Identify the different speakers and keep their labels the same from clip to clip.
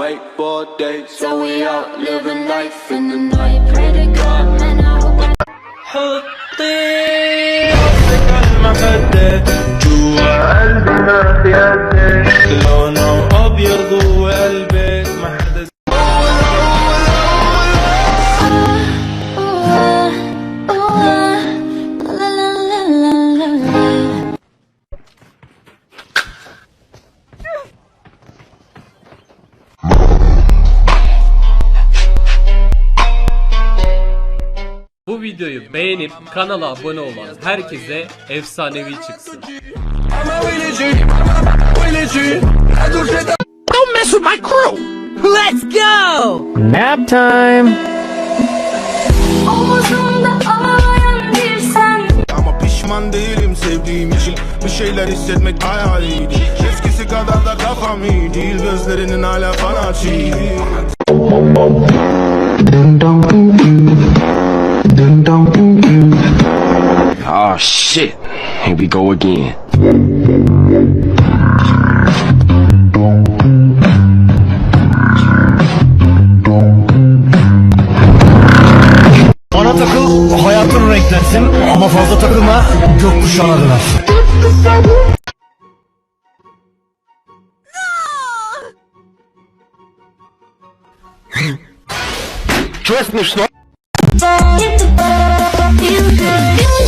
Speaker 1: wait for days.
Speaker 2: So we out living life in the night. Pray to God, man, I hope I
Speaker 3: حطي راسك على المخدة جوا قلبي ما في قدك لونه أبيض
Speaker 4: beğenip kanala abone olan herkese efsanevi çıksın.
Speaker 3: Nap time.
Speaker 2: Omuzumda ağlayan bir sen.
Speaker 5: Ama pişman değilim sevdiğim için. Bir şeyler hissetmek hayaliydi Eskisi kadar da kafam iyi değil. Gözlerinin hala bana çiğ
Speaker 6: Oh shit. Here we go again.
Speaker 7: Bana takıl, hayatın renklensin ama fazla takılma, gökkuşağına döner.
Speaker 6: Что
Speaker 2: Good,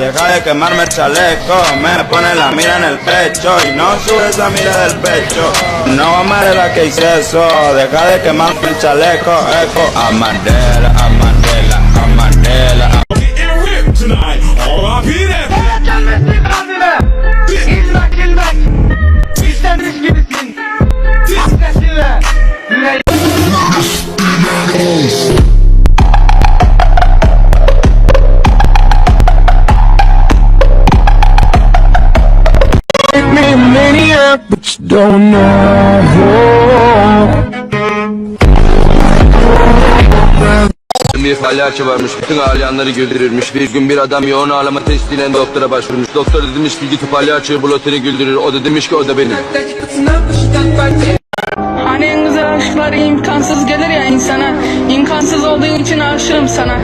Speaker 5: Deja de quemarme el chaleco Me pone la mira en el pecho Y no sube esa mira del pecho. No amaré la que hice eso Deja de quemarme el chaleco Eco Amarela, amarela, amarela
Speaker 6: Bir palyaço varmış bütün ağlayanları güldürürmüş. Bir gün bir adam yoğun ağlama testiyle doktora başvurmuş. Doktor demiş ki git palyaçoyu bul o seni güldürür. O da demiş ki o da benim
Speaker 8: Hani en güzel aşklar imkansız gelir ya insana. İmkansız olduğu için aşığım sana.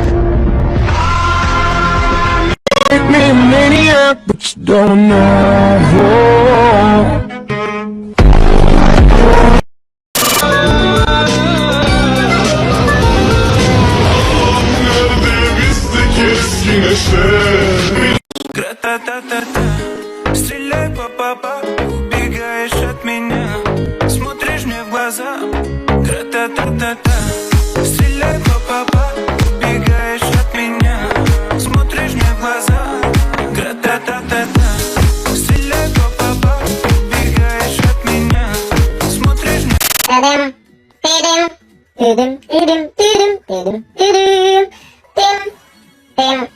Speaker 9: Nerede bizdeki eski neşe? Didim, didim, didim, didim, didim, dim, dim,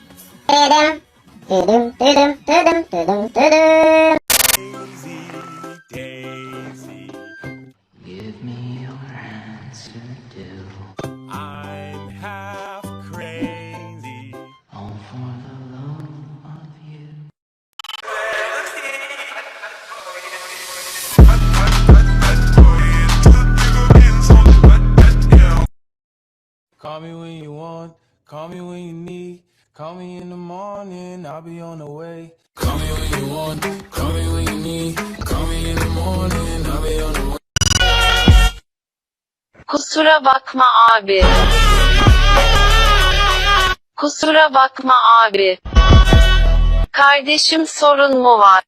Speaker 9: didim, didim, didim, didim, didim, didim. Call me when
Speaker 2: you want, call me when you need. Call me in the morning, I'll be
Speaker 9: on the way.
Speaker 3: Call me when you want, call me when you need. Call me in the morning, I'll be on the way.
Speaker 10: Kusura bakma abi. Kusura bakma abi. Kardeşim sorun mu var?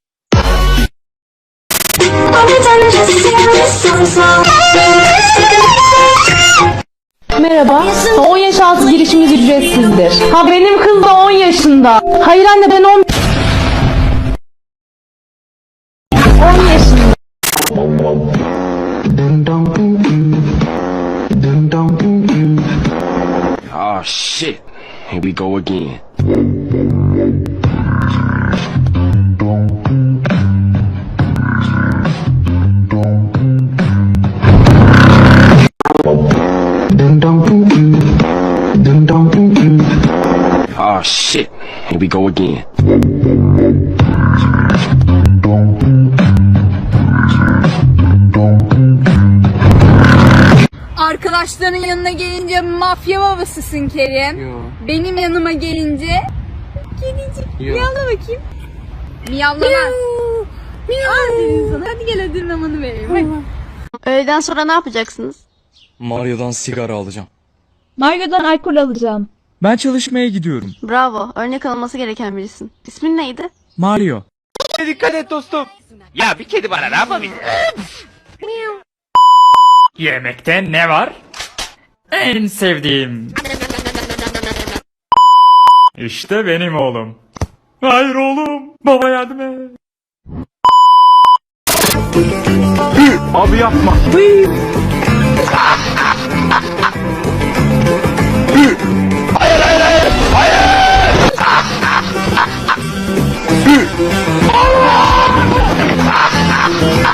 Speaker 11: Merhaba. 10 yaş altı girişimiz ücretsizdir. Ha benim kız da 10 yaşında. Hayır anne ben 10 10 yaşında.
Speaker 12: Oh shit. Here we go again. Oh shit. Here we go again.
Speaker 11: Arkadaşların yanına gelince mafya babasısın Kerim. Benim yanıma gelince kedicik. Miyavla bakayım. Miyavla lan. Aferin sana. Hadi gel ödül mamanı vereyim.
Speaker 10: Öğleden sonra ne yapacaksınız?
Speaker 13: Mario'dan sigara alacağım.
Speaker 11: Mario'dan alkol alacağım.
Speaker 13: Ben çalışmaya gidiyorum.
Speaker 10: Bravo. Örnek alınması gereken birisin. İsmin neydi?
Speaker 13: Mario.
Speaker 3: Yemekte ne var? En sevdiğim. İşte benim oğlum. Hayır oğlum. Baba yardım et.
Speaker 14: Abi yapma.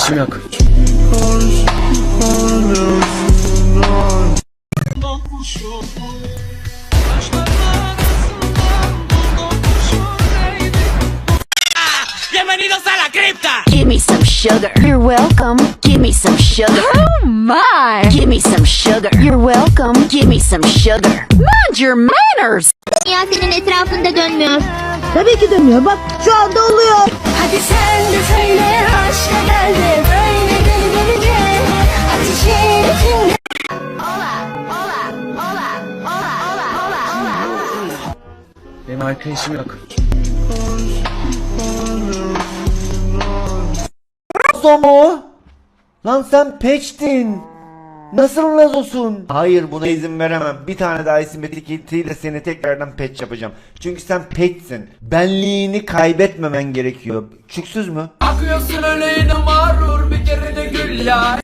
Speaker 15: Arkadaşım yok.
Speaker 16: Give me some sugar. You're welcome. Give me some sugar. Oh my. Give me some sugar. You're welcome. Give me some sugar. Mind your manners.
Speaker 17: Dünya senin etrafında dönmüyor.
Speaker 11: Tabii ki dönüyor. Bak şu anda oluyor.
Speaker 16: Hadi sen de söyle aşka geldi. Böyle deli delice. Ateşin içinde. Ola, ola, ola, ola, ola, ola, ola.
Speaker 15: Benim arkadaşım yok.
Speaker 13: Zomo. Lan sen peçtin. Nasıl lazosun?
Speaker 18: Hayır buna izin veremem. Bir tane daha simetrik iltiyle seni tekrardan peç yapacağım. Çünkü sen peçsin. Benliğini kaybetmemen gerekiyor. Çüksüz mü?
Speaker 3: Akıyorsun öleğine mağrur bir kere de gül ya.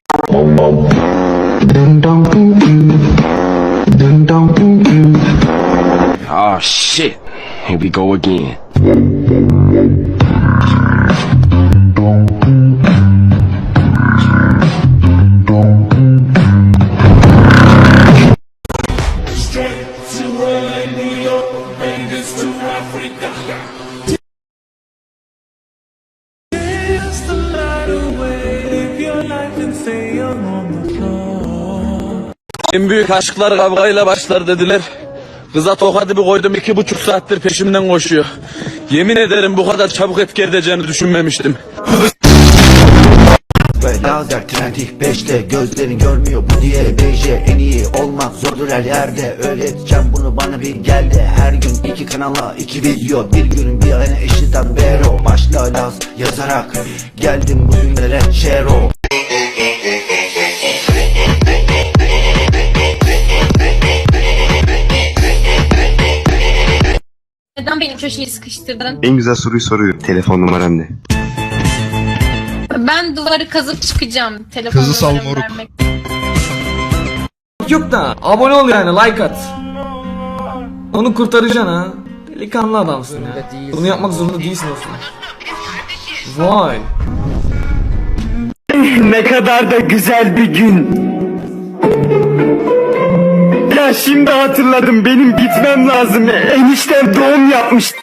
Speaker 12: Oh shit. Here we go again. En büyük aşklar kavgayla başlar dediler. Kıza tokadı bir koydum iki buçuk saattir peşimden koşuyor. Yemin ederim bu kadar çabuk etki edeceğini düşünmemiştim.
Speaker 18: Lazer trendi 5'te gözlerin görmüyor bu diye. Beje en iyi olmak zordur her yerde. Öğreteceğim bunu bana bir geldi her gün iki kanala iki video. Bir günün bir ayına eşitten bero. Başla laz yazarak. Geldim bugünlere şero
Speaker 11: Neden beni köşeye sıkıştırdın?
Speaker 12: En güzel soruyu soruyor. Telefon numaram ne?
Speaker 11: Ben duvarı kazıp çıkacağım. Telefon Kızı sal moruk.
Speaker 3: Yok da abone ol yani like at. Onu kurtaracaksın ha. Delikanlı adamsın ya. Bunu yapmak zorunda değilsin olsun. Vay.
Speaker 19: Ne kadar da güzel bir gün. Şimdi hatırladım benim gitmem lazım. Eniştem doğum yapmış.